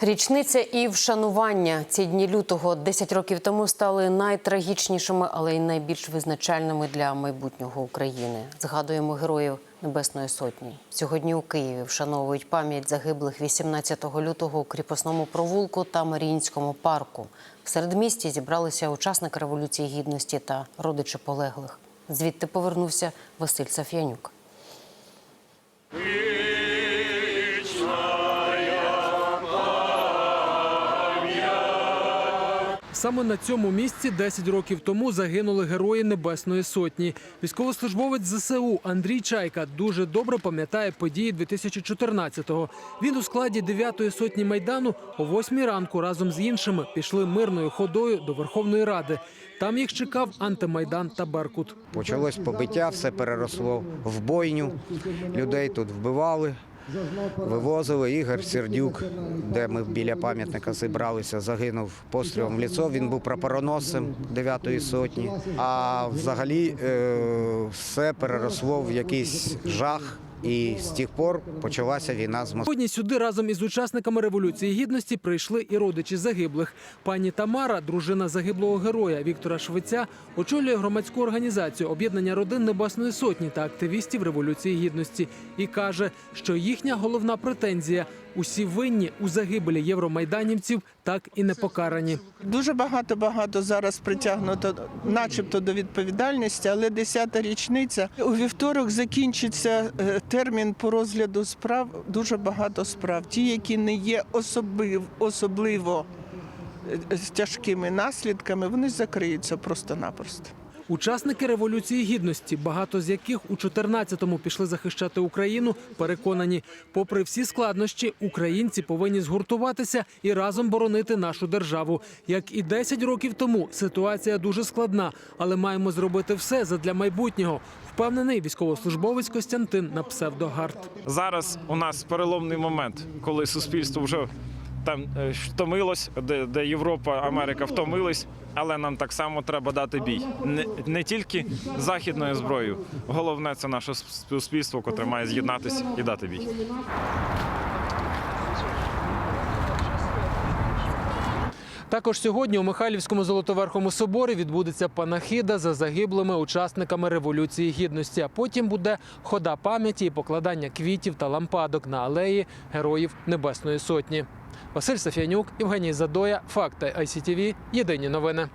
Річниця і вшанування ці дні лютого 10 років тому стали найтрагічнішими, але й найбільш визначальними для майбутнього України. Згадуємо героїв Небесної Сотні. Сьогодні у Києві вшановують пам'ять загиблих 18 лютого у кріпосному провулку та Маріїнському парку. В середмісті зібралися учасники революції гідності та родичі полеглих. Звідти повернувся Василь Саф'янюк. Саме на цьому місці 10 років тому загинули герої Небесної Сотні. Військовослужбовець ЗСУ Андрій Чайка дуже добре пам'ятає події 2014-го. Він у складі 9-ї сотні майдану о 8 ранку разом з іншими пішли мирною ходою до Верховної Ради. Там їх чекав антимайдан та Беркут. Почалось побиття, все переросло в бойню. Людей тут вбивали, вивозили. Ігор Сердюк, де ми біля пам'ятника зібралися, загинув пострілом в ліцо. Він був прапороносцем 9-ї сотні. А взагалі е, все переросло в якийсь жах. І з тих пор почалася війна з Москвою. Сьогодні сюди разом із учасниками революції гідності прийшли і родичі загиблих. Пані Тамара, дружина загиблого героя Віктора Швеця, очолює громадську організацію об'єднання родин Небесної Сотні та активістів революції гідності і каже, що їхня головна претензія усі винні у загибелі євромайданівців так і не покарані. Дуже багато багато зараз притягнуто, начебто до відповідальності, але 10-та річниця у вівторок закінчиться е, термін по розгляду справ. Дуже багато справ. Ті, які не є особив, особливо е, з тяжкими наслідками, вони закриються просто-напросто. Учасники революції гідності, багато з яких у 14-му пішли захищати Україну, переконані, попри всі складнощі, українці повинні згуртуватися і разом боронити нашу державу. Як і 10 років тому, ситуація дуже складна, але маємо зробити все задля майбутнього. Впевнений військовослужбовець Костянтин на псевдогард. Зараз у нас переломний момент, коли суспільство вже там е, втомилось, де, де Європа, Америка втомились, але нам так само треба дати бій. Не, не тільки західною зброєю. Головне це наше суспільство, котре має з'єднатися і дати бій. Також сьогодні у Михайлівському золотоверхому соборі відбудеться панахида за загиблими учасниками революції гідності. А потім буде хода пам'яті і покладання квітів та лампадок на алеї героїв Небесної Сотні. Василь Сафянюк, Євгеній Задоя, Факти ICTV, Єдині новини.